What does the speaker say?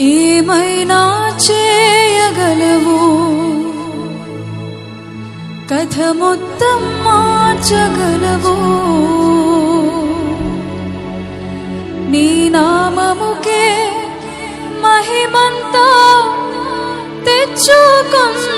ఏమైనా చేయగలవు? కథ మొత్తం మార్చగలవు. నీ నామముకే మహిమంతా తెచ్చుకున్న